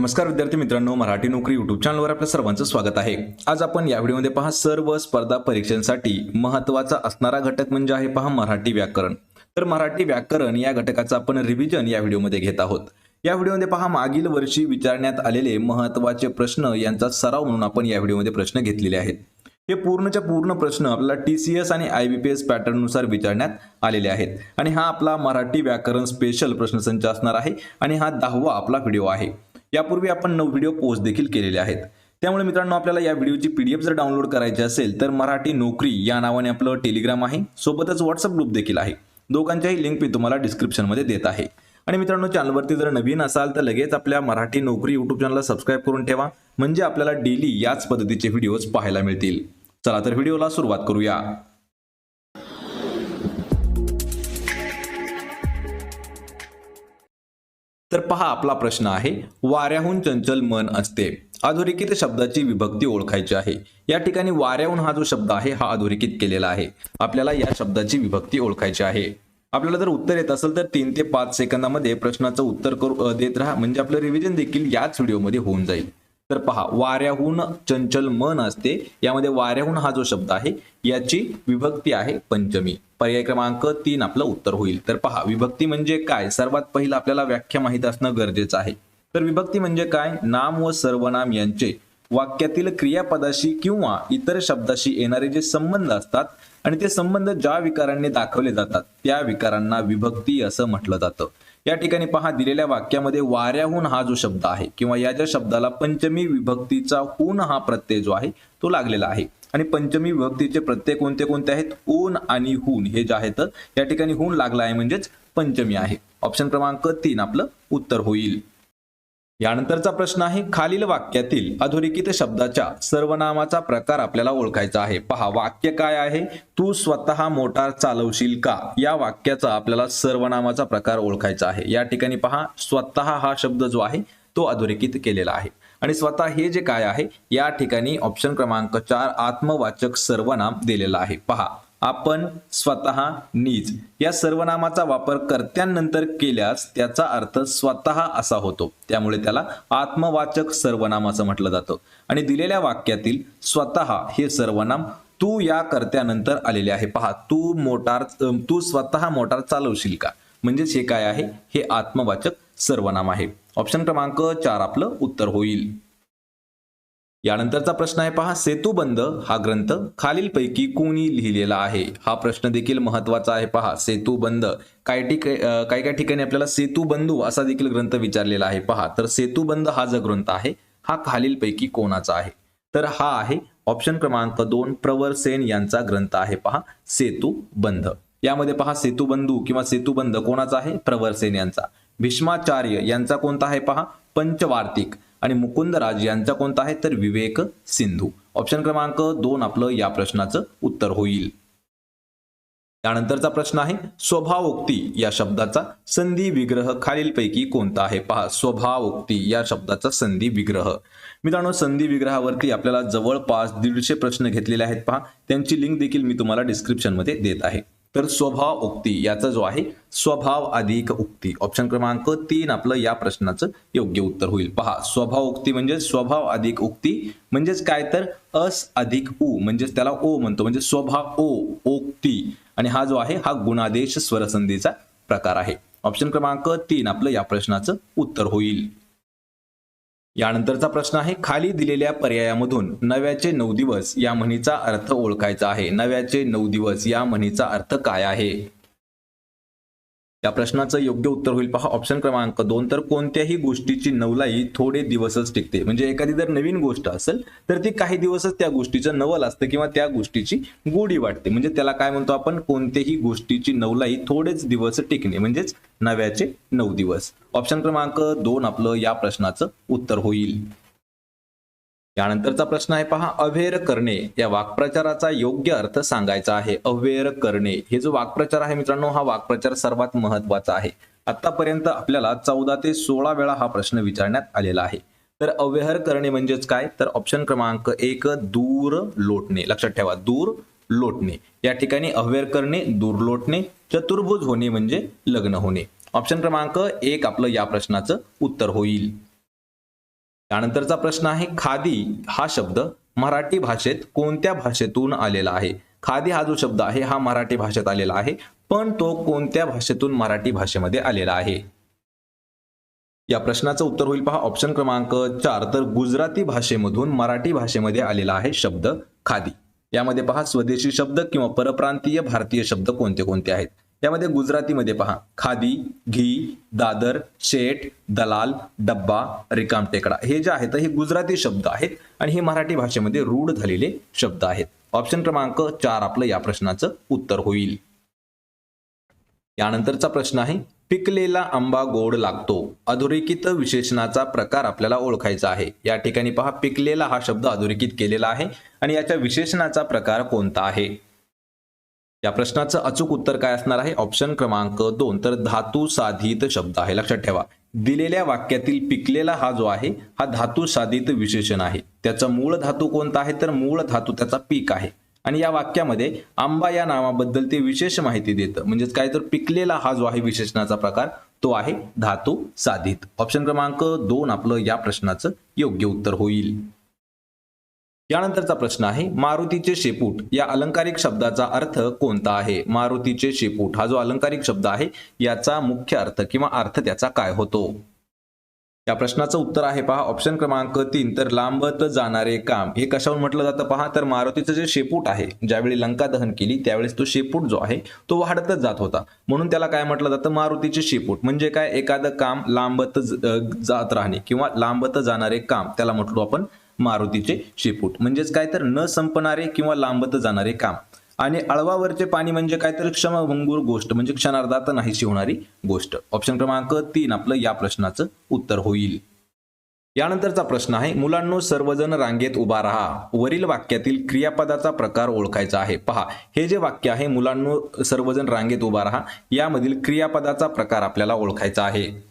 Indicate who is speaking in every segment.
Speaker 1: नमस्कार विद्यार्थी मित्रांनो मराठी नोकरी युट्यूब चॅनलवर आपल्या सर्वांचं स्वागत आहे. आज आपण या व्हिडिओमध्ये पहा सर्व स्पर्धा परीक्षांसाठी महत्त्वाचा असणारा घटक म्हणजे आहे पहा मराठी व्याकरण. तर मराठी व्याकरण या घटकाचं आपण रिव्हिजन या व्हिडिओमध्ये घेत आहोत. या व्हिडिओमध्ये पहा मागील वर्षी विचारण्यात आलेले महत्त्वाचे प्रश्न यांचा सराव म्हणून आपण या व्हिडिओमध्ये प्रश्न घेतलेले आहेत. हे पूर्णच्या पूर्ण प्रश्न आपल्याला टी सी एस आणि आय बी पी एस पॅटर्ननुसार विचारण्यात आलेले आहेत. आणि हा आपला मराठी व्याकरण स्पेशल प्रश्नसंच असणार आहे आणि हा दहावा आपला व्हिडिओ आहे. यापूर्वी आपण नऊ व्हिडिओ पोस्ट देखील केलेले आहेत. त्यामुळे मित्रांनो आपल्याला या व्हिडिओची पीडीएफ जर डाउनलोड करायची असेल तर मराठी नोकरी या नावाने आपलं टेलिग्राम आहे. सोबतच व्हॉट्सअप ग्रुप देखील आहे. दोघांच्याही लिंक मी तुम्हाला डिस्क्रिप्शनमध्ये देत आहे. आणि मित्रांनो चॅनलवरती जर नवीन असाल तर लगेच आपल्या मराठी नोकरी यूट्यूब चॅनलला सबस्क्राईब करून ठेवा. म्हणजे आपल्याला डेली याच पद्धतीचे व्हिडिओज पाहायला मिळतील. चला तर व्हिडिओला सुरुवात करूया. तर पहा आपला प्रश्न आहे वाऱ्याहून चंचल मन असते. अधोरेखित शब्दाची विभक्ती ओळखायची आहे. या ठिकाणी वाऱ्याहून हा जो शब्द आहे हा अधोरेखित केलेला आहे. आपल्याला या शब्दाची विभक्ती ओळखायची आहे. आपल्याला जर उत्तर येत असेल तर तीन ते पाच सेकंदामध्ये प्रश्नाचं उत्तर करू देत राहा. म्हणजे आपलं रिव्हिजन देखील याच व्हिडिओमध्ये होऊन जाईल. तर पहा वाऱ्याहून चंचल मन असते. यामध्ये वाऱ्याहून हा जो शब्द आहे याची विभक्ती आहे पंचमी. पर्याय क्रमांक तीन आपलं उत्तर होईल. तर पहा विभक्ती म्हणजे काय? सर्वात पहिलं आपल्याला व्याख्या माहीत असणं गरजेचं आहे. तर विभक्ती म्हणजे काय? नाम व सर्वनाम यांचे वाक्यातील क्रियापदाशी किंवा इतर शब्दाशी येणारे जे संबंध असतात आणि ते संबंध ज्या विकारांनी दाखवले जातात त्या विकारांना विभक्ती असं म्हटलं जातं. या ठिकाणी पहा दिलेल्या वाक्यामध्ये वाऱ्याहून हा जो शब्द आहे किंवा या ज्या शब्दाला पंचमी विभक्तीचा हून हा प्रत्यय जो आहे तो लागलेला आहे. आणि पंचमी विभक्तीचे प्रत्यय कोणते कोणते आहेत? ऊन आणि हून हे जे आहेत या ठिकाणी हून लागला आहे म्हणजेच पंचमी आहे. ऑप्शन क्रमांक तीन आपलं उत्तर होईल. यानंतरचा प्रश्न आहे खालील वाक्यातील अधोरेखित शब्दाच्या सर्वनामाचा प्रकार आपल्याला ओळखायचा आहे. पहा वाक्य काय आहे? तू स्वतः मोटार चालवशील का? या वाक्याचा आपल्याला सर्वनामाचा प्रकार ओळखायचा आहे. या ठिकाणी पहा स्वतः हा शब्द जो आहे तो अधोरेखित केलेला आहे. आणि स्वतः हे जे काय आहे या ठिकाणी ऑप्शन क्रमांक चार आत्मवाचक सर्वनाम दिलेला आहे. पहा आपण स्वतः नीज या सर्वनामाचा वापर कर्त्यांनंतर केल्यास त्याचा अर्थ स्वतः असा होतो. त्यामुळे त्याला आत्मवाचक सर्वनाम असं म्हटलं जातं. आणि दिलेल्या वाक्यातील स्वतः हे सर्वनाम तू या कर्त्यानंतर आलेले आहे. पहा तू मोटार तू स्वतः मोटार चालवशील का? म्हणजेच हे काय आहे? हे आत्मवाचक सर्वनाम आहे. ऑप्शन क्रमांक चार आपलं उत्तर होईल. यानंतरचा प्रश्न आहे पहा सेतुबंद हा ग्रंथ खालीलपैकी कोणी लिहिलेला आहे? हा प्रश्न देखील महत्त्वाचा आहे पहा सेतुबंद काही ठिक काही काही ठिकाणी आपल्याला सेतुबंधू असा देखील ग्रंथ विचारलेला आहे पहा. तर सेतुबंद हा जो ग्रंथ आहे हा खालीलपैकी कोणाचा आहे? तर हा आहे ऑप्शन क्रमांक दोन प्रवर सेन यांचा ग्रंथ आहे पहा सेतुबंध यामध्ये पहा सेतुबंधू किंवा सेतुबंध कोणाचा आहे? प्रवर सेन यांचा. भीष्माचार्य यांचा कोणता आहे पहा? पंचवार्तिक. आणि मुकुंदराज यांचा कोणता आहे? तर विवेक सिंधू. ऑप्शन क्रमांक दोन आपलं या प्रश्नाचं उत्तर होईल. त्यानंतरचा प्रश्न आहे स्वभावोक्ती या शब्दाचा संधी विग्रह खालीलपैकी कोणता आहे? पहा स्वभावोक्ती या शब्दाचा संधी विग्रह. मित्रांनो संधी विग्रहावरती आपल्याला जवळपास दीडशे प्रश्न घेतलेले आहेत. पहा त्यांची लिंक देखील मी तुम्हाला डिस्क्रिप्शनमध्ये देत आहे. तर स्वभाव उक्ती याचा जो आहे स्वभाव अधिक उक्ती. ऑप्शन क्रमांक तीन आपलं या प्रश्नाचं योग्य उत्तर होईल. पहा स्वभाव उक्ती म्हणजे स्वभाव अधिक उक्ती म्हणजेच काय तर? अस अधिक उ म्हणजेच त्याला ओ म्हणतो म्हणजे स्वभाव ओ ओक्ती. आणि हा जो आहे हा गुणादेश स्वरसंधीचा प्रकार आहे. ऑप्शन क्रमांक तीन आपलं या प्रश्नाचं उत्तर होईल. यानंतरचा प्रश्न आहे खाली दिलेल्या पर्यायामधून नव्याचे नऊ दिवस या म्हणीचा अर्थ ओळखायचा आहे. नव्याचे नऊ दिवस या म्हणीचा अर्थ काय आहे? या प्रश्नाचं योग्य उत्तर होईल. पहा ऑप्शन क्रमांक दोन. तर कोणत्याही गोष्टीची नवलाई थोडे दिवसच टिकते. म्हणजे एखादी जर नवीन गोष्ट असेल तर ती काही दिवसच त्या गोष्टीचं नवल असतं किंवा त्या गोष्टीची गोडी वाटते. म्हणजे त्याला काय म्हणतो आपण? कोणत्याही गोष्टीची नवलाई थोडेच दिवस टिकणे. म्हणजेच नव्याचे नऊ दिवस. ऑप्शन क्रमांक दोन आपलं या प्रश्नाचं उत्तर होईल. यानंतरचा प्रश्न आहे पहा अभेर करणे. या वाक्प्रचाराचा योग्य अर्थ सांगायचा आहे अभेर करणे. हे जो वाक्प्रचार आहे मित्रांनो हा वाक्प्रचार सर्वात महत्त्वाचा आहे. आतापर्यंत आपल्याला चौदा ते सोळा वेळा हा प्रश्न विचारण्यात आलेला आहे. तर अव्यहर करणे म्हणजेच काय? तर ऑप्शन क्रमांक एक दूर लोटणे. लक्षात ठेवा दूर लोटणे. या ठिकाणी अव्यर करणे दूर लोटणे चतुर्भुज होणे म्हणजे लग्न होणे. ऑप्शन क्रमांक एक आपलं या प्रश्नाचं उत्तर होईल. त्यानंतरचा प्रश्न आहे खादी हा शब्द मराठी भाषेत कोणत्या भाषेतून आलेला आहे? खादी हा जो शब्द आहे हा मराठी भाषेत आलेला आहे पण तो कोणत्या भाषेतून मराठी भाषेमध्ये आलेला आहे? या प्रश्नाचं उत्तर होईल पहा. ऑप्शन क्रमांक चार तर गुजराती भाषेमधून मराठी भाषेमध्ये आलेला आहे शब्द खादी. यामध्ये पहा स्वदेशी शब्द किंवा परप्रांतीय भारतीय शब्द कोणते कोणते आहेत? यामध्ये गुजरातीमध्ये पहा. खादी घी दादर शेठ दलाल डब्बा रिकाम टेकडा. हे जे आहेत हे गुजराती शब्द आहेत आणि हे मराठी भाषेमध्ये रूढ झालेले शब्द आहेत. ऑप्शन क्रमांक चार आपलं या प्रश्नाचं उत्तर होईल. यानंतरचा प्रश्न आहे पिकलेला आंबा गोड लागतो. अधोरेखित विशेषणाचा प्रकार आपल्याला ओळखायचा आहे. या ठिकाणी पहा पिकलेला हा शब्द अधोरेखित केलेला आहे आणि याच्या विशेषणाचा प्रकार कोणता आहे? या प्रश्नाचं अचूक उत्तर काय असणार आहे? ऑप्शन क्रमांक दोन. तर धातू साधित शब्द आहे. लक्षात ठेवा. दिलेल्या वाक्यातील पिकलेला हा जो आहे हा धातू साधित विशेषण आहे. त्याचा मूळ धातू कोणता आहे? तर मूळ धातू त्याचा पीक आहे. आणि या वाक्यामध्ये आंबा या नावाबद्दल ते विशेष माहिती देतं. म्हणजेच काय? तर पिकलेला हा जो आहे विशेषणाचा प्रकार तो आहे धातू साधित. ऑप्शन क्रमांक दोन आपलं या प्रश्नाचं योग्य उत्तर होईल. यानंतरचा प्रश्न आहे मारुतीचे शेपूट या अलंकारिक शब्दाचा अर्थ कोणता आहे? मारुतीचे शेपूट हा जो अलंकारिक शब्द आहे याचा मुख्य अर्थ किंवा अर्थ त्याचा काय होतो? या प्रश्नाचं उत्तर आहे पहा ऑप्शन क्रमांक तीन तर लांबत जाणारे काम. हे कशावर म्हटलं जातं पहा तर मारुतीचं जे शेपूट आहे ज्यावेळी लंका दहन केली त्यावेळेस तो शेपूट जो आहे तो वाढतच जात होता. म्हणून त्याला काय म्हटलं जातं? मारुतीचे शेपूट. म्हणजे काय? एखादं काम लांबत जात राहणे किंवा लांबत जाणारे काम. त्याला म्हटलो आपण मारुतीचे शेपूट. म्हणजेच काय तर न संपणारे किंवा लांबत जाणारे काम. आणि अळवावरचे पाणी म्हणजे काय तर क्षमभंगूर गोष्ट. म्हणजे क्षणार्धात नाहीशी होणारी गोष्ट. ऑप्शन क्रमांक तीन आपलं या प्रश्नाचं उत्तर होईल. यानंतरचा प्रश्न आहे मुलांनो सर्वजण रांगेत उभा राहा. वरील वाक्यातील क्रियापदाचा प्रकार ओळखायचा आहे. पहा हे जे वाक्य आहे मुलांनो सर्वजण रांगेत उभा राहा यामधील क्रियापदाचा प्रकार आपल्याला ओळखायचा आहे.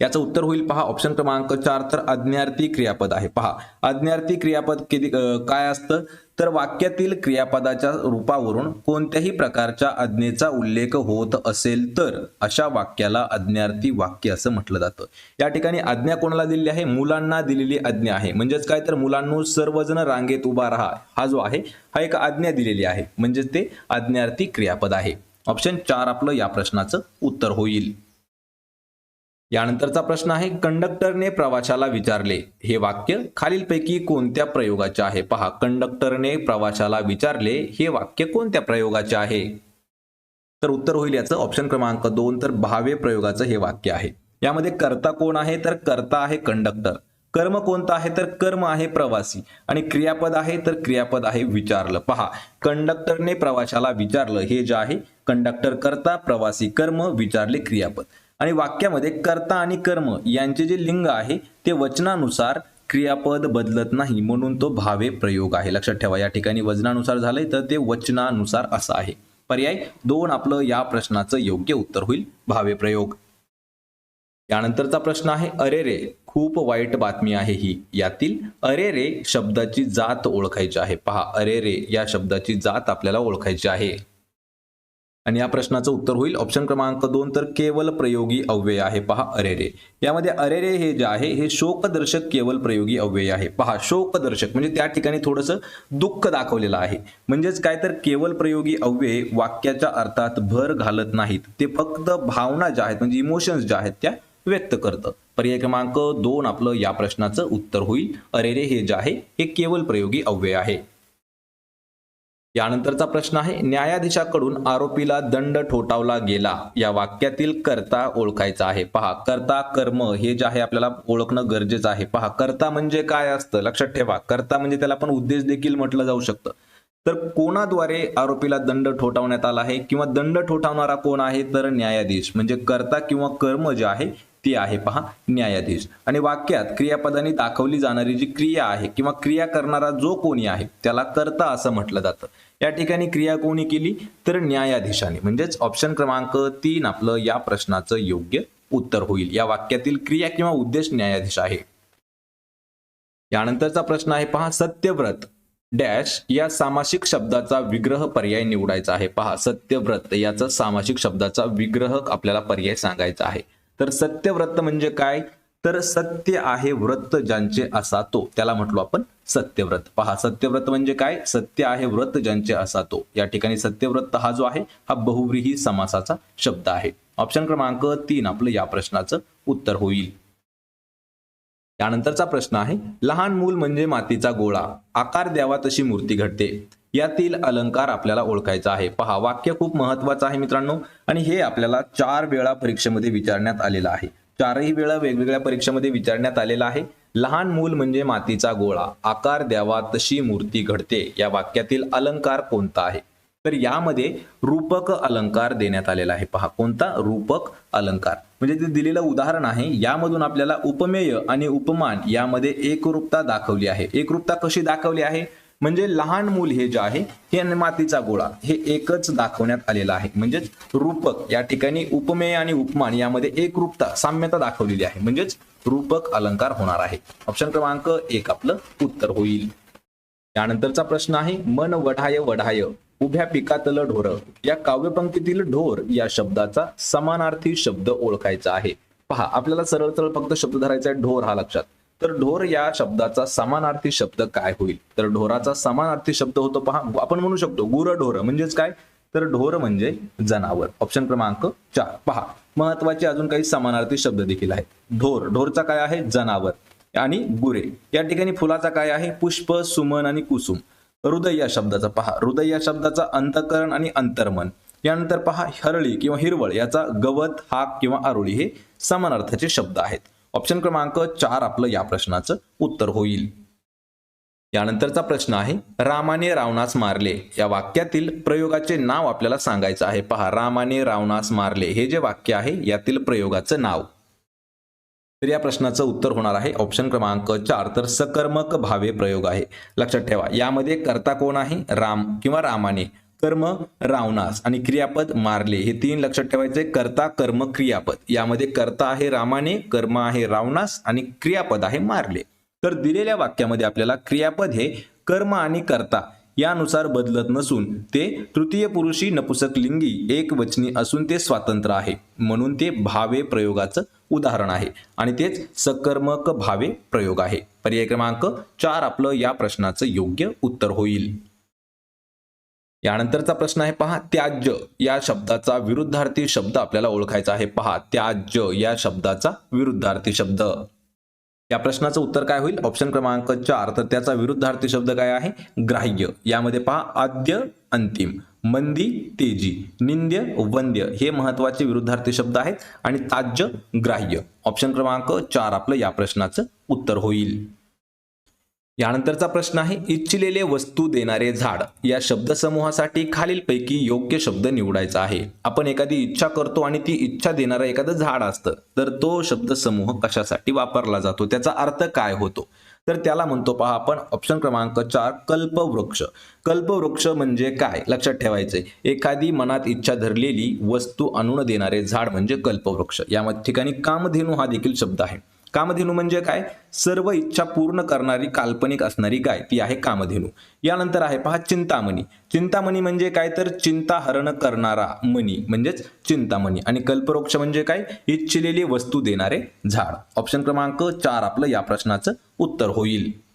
Speaker 1: याचं उत्तर होईल. पहा ऑप्शन क्रमांक चार तर अज्ञार्थी क्रियापद आहे. पहा अज्ञार्थी क्रियापद किती काय असतं? तर वाक्यातील क्रियापदाच्या रूपावरून कोणत्याही प्रकारच्या आज्ञेचा उल्लेख होत असेल तर अशा वाक्याला अज्ञार्थी वाक्य असं म्हटलं जातं. या ठिकाणी आज्ञा कोणाला दिलेली आहे? मुलांना दिलेली आज्ञा आहे. म्हणजेच काय? तर मुलांनो सर्वजण रांगेत उभा राहा. हा जो आहे हा एक आज्ञा दिलेली आहे. म्हणजेच ते आज्ञार्थी क्रियापद आहे. ऑप्शन चार आपलं या प्रश्नाचं उत्तर होईल. यानंतरचा प्रश्न आहे कंडक्टरने प्रवाशाला विचारले. हे वाक्य खालीलपैकी कोणत्या प्रयोगाचे आहे? पहा कंडक्टरने प्रवाशाला विचारले हे वाक्य कोणत्या प्रयोगाचे आहे? तर उत्तर होईल याचं. ऑप्शन क्रमांक दोन तर भावे प्रयोगाचं हे वाक्य आहे. यामध्ये कर्ता कोण आहे? तर कर्ता आहे कंडक्टर. कर्म कोणतं आहे? तर कर्म आहे प्रवासी. आणि क्रियापद आहे? तर क्रियापद आहे विचारलं. पहा कंडक्टरने प्रवाशाला विचारलं हे जे आहे कंडक्टर करता प्रवासी कर्म विचारले क्रियापद. आणि वाक्यामध्ये कर्ता आणि कर्म यांचे जे लिंग आहे ते वचनानुसार क्रियापद बदलत नाही म्हणून तो भावे प्रयोग आहे. लक्षात ठेवा या ठिकाणी वचनानुसार झालंय तर ते वचनानुसार असं आहे. पर्याय दोन आपलं या प्रश्नाचं योग्य उत्तर होईल. भावे प्रयोग. यानंतरचा प्रश्न आहे अरे रे खूप वाईट बातमी आहे ही. यातील अरे रे शब्दाची जात ओळखायची आहे. पहा अरे रे या शब्दाची जात आपल्याला ओळखायची आहे. आणि या प्रश्नाचं उत्तर होईल. ऑप्शन क्रमांक दोन तर केवल प्रयोगी अव्यय आहे. पहा अरेरे. यामध्ये अरेरे हे जे आहे हे शोकदर्शक केवल प्रयोगी अव्यय आहे. पहा शोकदर्शक म्हणजे त्या ठिकाणी थोडंसं दुःख दाखवलेलं आहे. म्हणजेच काय तर केवल प्रयोगी अव्यय वाक्याच्या अर्थात भर घालत नाहीत. ते फक्त भावना ज्या आहेत म्हणजे इमोशन्स ज्या आहेत त्या व्यक्त करतं. पर्याय क्रमांक दोन आपलं या प्रश्नाचं उत्तर होईल. अरेरे हे जे आहे हे केवल प्रयोगी अव्यय आहे. यानंतरचा प्रश्न आहे न्यायाधीशाकडून आरोपीला दंड ठोठावला गेला. या वाक्यातील कर्ता ओळखायचा आहे. पहा कर्ता कर्म हे जे आहे आपल्याला ओळखणं गरजेचं आहे. पहा कर्ता म्हणजे काय असतं? लक्षात ठेवा. कर्ता म्हणजे त्याला आपण उद्देश देखील म्हटलं जाऊ शकतं. तर कोणाद्वारे आरोपीला दंड ठोठावण्यात आला आहे? किंवा दंड ठोठावणारा कोण आहे? तर न्यायाधीश. म्हणजे कर्ता किंवा कर्म जे आहे ती आहे पहा न्यायाधीश. आणि वाक्यात क्रियापदाने दाखवली जाणारी जी क्रिया आहे किंवा क्रिया करणारा जो कोणी आहे त्याला कर्ता असं म्हटलं जातं. या ठिकाणी क्रिया कोणी केली? तर न्यायाधीशाने. म्हणजेच ऑप्शन क्रमांक तीन आपलं या प्रश्नाचं योग्य उत्तर होईल. या वाक्यातील क्रिया किंवा उद्देश न्यायाधीश आहे. यानंतरचा प्रश्न आहे पहा सत्यव्रत डॅश या सामासिक शब्दाचा विग्रह पर्याय निवडायचा आहे. पहा सत्यव्रत याचा सामासिक शब्दाचा विग्रह आपल्याला पर्याय सांगायचा आहे. तर सत्यव्रत म्हणजे काय? तर सत्य आहे व्रत ज्यांचे असा तो त्याला म्हटलो आपण सत्यव्रत पहा सत्यव्रत म्हणजे काय? सत्य आहे व्रत ज्यांचे असा तो या ठिकाणी सत्यव्रत हा जो आहे हा बहुव्रीही समासाचा शब्द आहे. ऑप्शन क्रमांक तीन आपलं या प्रश्नाचं उत्तर होईल. त्यानंतरचा प्रश्न आहे लहान मूल म्हणजे मातीचा गोळा. आकार द्यावा तशी मूर्ती घडते. यातील अलंकार आपल्याला ओळखायचा आहे. पहा वाक्य खूप महत्वाचं आहे मित्रांनो. आणि हे आपल्याला चार वेळा परीक्षेमध्ये विचारण्यात आलेलं आहे. चारही वेळा वेगवेगळ्या परीक्षेमध्ये विचारण्यात आलेलं आहे. लहान मूल म्हणजे मातीचा गोळा. आकार द्यावा तशी मूर्ती घडते. या वाक्यातील अलंकार कोणता आहे? तर यामध्ये रूपक अलंकार देण्यात आलेला आहे. पहा कोणता? रूपक अलंकार. म्हणजे ते दिलेलं उदाहरण आहे. यामधून आपल्याला उपमेय आणि उपमान यामध्ये एकरूपता दाखवली आहे. एकरूपता कशी दाखवली आहे? म्हणजे लहान मूल हे जे आहे हे मातीचा गोळा हे एकच दाखवण्यात आलेलं आहे. म्हणजेच रूपक या ठिकाणी उपमेय आणि उपमान यामध्ये एकरूपता साम्यता दाखवलेली आहे. म्हणजेच रूपक अलंकार होणार आहे. ऑप्शन क्रमांक एक आपलं उत्तर होईल. त्यानंतरचा प्रश्न आहे मन वढाय वढाय उभ्या पिकातलं ढोर. या काव्यपंक्तीतील ढोर या शब्दाचा समानार्थी शब्द ओळखायचा आहे. पहा आपल्याला सरळ सरळ फक्त शब्द धरायचा आहे ढोर हा लक्षात. तर ढोर या शब्दाचा समानार्थी शब्द काय होईल? तर ढोराचा समानार्थी शब्द होतो पहा आपण म्हणू शकतो गुर ढोर म्हणजेच काय? तर ढोर म्हणजे जनावर. ऑप्शन क्रमांक चार. पहा महत्त्वाचे अजून काही समानार्थी शब्द देखील आहेत. ढोर. ढोरचा काय आहे? जनावर. आणि गुरे. या ठिकाणी फुलाचा काय आहे? पुष्प सुमन आणि कुसुम. हृदय या शब्दाचा पहा. हृदय या शब्दाचा अंतकरण आणि अंतर्मन. यानंतर पहा हरळी किंवा हिरवळ याचा गवत हाक किंवा आरोळी हे समानार्थाचे शब्द आहेत. ऑप्शन क्रमांक चार आपलं या प्रश्नाचं उत्तर होईल. यानंतरचा प्रश्न आहे रामाने रावणास मारले. या वाक्यातील प्रयोगाचे नाव आपल्याला सांगायचं आहे. पहा रामाने रावणास मारले. हे जे वाक्य आहे यातील प्रयोगाचं नाव. तर या प्रश्नाचं उत्तर होणार आहे ऑप्शन क्रमांक चार. तर सकर्मक भावे प्रयोग आहे. लक्षात ठेवा यामध्ये कर्ता कोण आहे? राम किंवा रामाने. कर्म रावणास आणि क्रियापद मारले. हे तीन लक्षात ठेवायचे कर्ता कर्म क्रियापद. यामध्ये कर्ता आहे रामाने कर्म आहे रावणास आणि क्रियापद आहे मारले. तर दिलेल्या वाक्यामध्ये आपल्याला क्रियापद हे कर्म आणि कर्ता यानुसार बदलत नसून ते तृतीय पुरुषी नपुसक लिंगी एक वचनी असून ते स्वातंत्र्य आहे. म्हणून ते भावे प्रयोगाचं उदाहरण आहे. आणि तेच सकर्मक भावे प्रयोग आहे. पर्याय क्रमांक चार आपलं या प्रश्नाचं योग्य उत्तर होईल. यानंतरचा प्रश्न आहे पहा त्याज्य या शब्दाचा विरुद्धार्थी शब्द आपल्याला ओळखायचा आहे. पहा त्याज्य या शब्दाचा विरुद्धार्थी शब्द. या प्रश्नाचं उत्तर काय होईल? ऑप्शन क्रमांक चार. तर त्याचा विरुद्धार्थी शब्द काय आहे? ग्राह्य. यामध्ये पहा आद्य अंतिम. मंदी तेजी. निंद्य वंद्य. हे महत्त्वाचे विरुद्धार्थी शब्द आहेत. आणि ताज्य ग्राह्य. ऑप्शन क्रमांक चार आपलं या प्रश्नाचं उत्तर होईल. यानंतरचा प्रश्न आहे इच्छिलेले वस्तू देणारे झाड. या शब्दसमूहासाठी खालीलपैकी योग्य शब्द निवडायचा आहे. आपण एखादी इच्छा करतो आणि ती इच्छा देणारं एखादं झाड असतं तर तो शब्दसमूह कशासाठी वापरला जातो त्याचा अर्थ काय होतो? तर त्याला म्हणतो पहा आपण ऑप्शन क्रमांक चार कल्पवृक्ष. कल्पवृक्ष म्हणजे काय? लक्षात ठेवायचंय. एखादी मनात इच्छा धरलेली वस्तू आणून देणारे झाड म्हणजे कल्पवृक्ष. या ठिकाणी कामधेनू हा देखील शब्द आहे. कामधेनू म्हणजे काय? सर्व इच्छा पूर्ण करणारी काल्पनिक असणारी गाय. ती आहे कामधेनू. यानंतर आहे पहा चिंतामणी. चिंतामणी म्हणजे काय? तर चिंता हरण करणारा मणी म्हणजेच चिंतामणी. आणि कल्पवृक्ष म्हणजे काय? इच्छिलेली वस्तू देणारे झाड. ऑप्शन क्रमांक चार आपलं या प्रश्नाचं उत्तर होईल.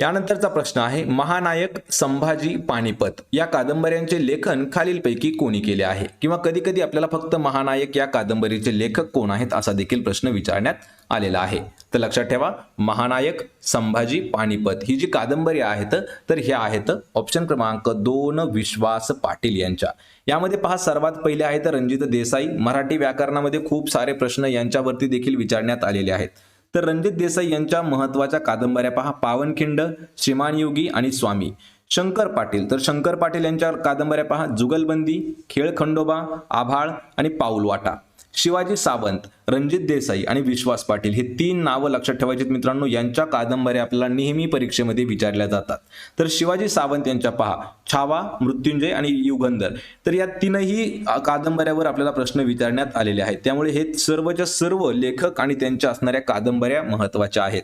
Speaker 1: यानंतरचा प्रश्न आहे महानायक संभाजी पानिपत. या कादंबऱ्यांचे लेखन खालीलपैकी कोणी केले आहे? किंवा कधी कधी आपल्याला फक्त महानायक या कादंबरीचे लेखक कोण आहेत असा देखील प्रश्न विचारण्यात आलेला आहे. तर लक्षात ठेवा महानायक संभाजी पानिपत ही जी कादंबरी आहेत तर ह्या आहेत ऑप्शन क्रमांक दोन विश्वास पाटील यांच्या. यामध्ये पहा सर्वात पहिले आहेत रणजित देसाई. मराठी व्याकरणामध्ये खूप सारे प्रश्न यांच्यावरती देखील विचारण्यात आलेले आहेत. तर रणजित देसाई यांच्या महत्त्वाच्या कादंबऱ्या पहा. पावनखिंड श्रीमान योगी आणि स्वामी. शंकर पाटील. तर शंकर पाटील यांच्या कादंबऱ्या पहा. जुगलबंदी खेळ खंडोबा आभाळ आणि पाऊलवाटा. शिवाजी सावंत रणजित देसाई आणि विश्वास पाटील हे तीन नावं लक्षात ठेवायची मित्रांनो. यांच्या कादंबऱ्या आपल्याला नेहमी परीक्षेमध्ये विचारल्या जातात. तर शिवाजी सावंत यांच्या पहा. छावा मृत्युंजय आणि युगंधर. तर या तीनही कादंबऱ्यावर आपल्याला प्रश्न विचारण्यात आलेले आहेत. त्यामुळे हे सर्वच्या सर्व लेखक आणि त्यांच्या असणाऱ्या कादंबऱ्या महत्त्वाच्या आहेत.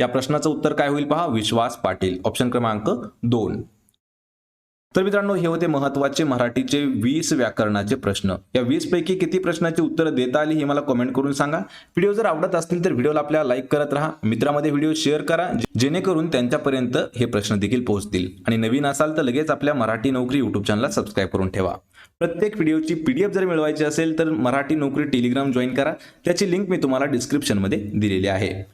Speaker 1: या प्रश्नाचं उत्तर काय होईल पहा? विश्वास पाटील. ऑप्शन क्रमांक दोन. तर मित्रांनो हे होते महत्त्वाचे मराठीचे वीस व्याकरणाचे प्रश्न. या वीस पैकी किती प्रश्नाची उत्तरं देता आली हे मला कमेंट करून सांगा. व्हिडिओ जर आवडत असतील तर व्हिडिओला आपल्या लाईक करत राहा. मित्रामध्ये व्हिडिओ शेअर करा जेणेकरून त्यांच्यापर्यंत हे प्रश्न देखील पोहोचतील. आणि नवीन असाल तर लगेच आपल्या मराठी नोकरी युट्यूब चॅनलला सबस्क्राईब करून ठेवा. प्रत्येक व्हिडिओची पीडीएफ जर मिळवायची असेल तर मराठी नोकरी टेलिग्राम जॉईन करा. त्याची लिंक मी तुम्हाला डिस्क्रिप्शनमध्ये दिलेली आहे.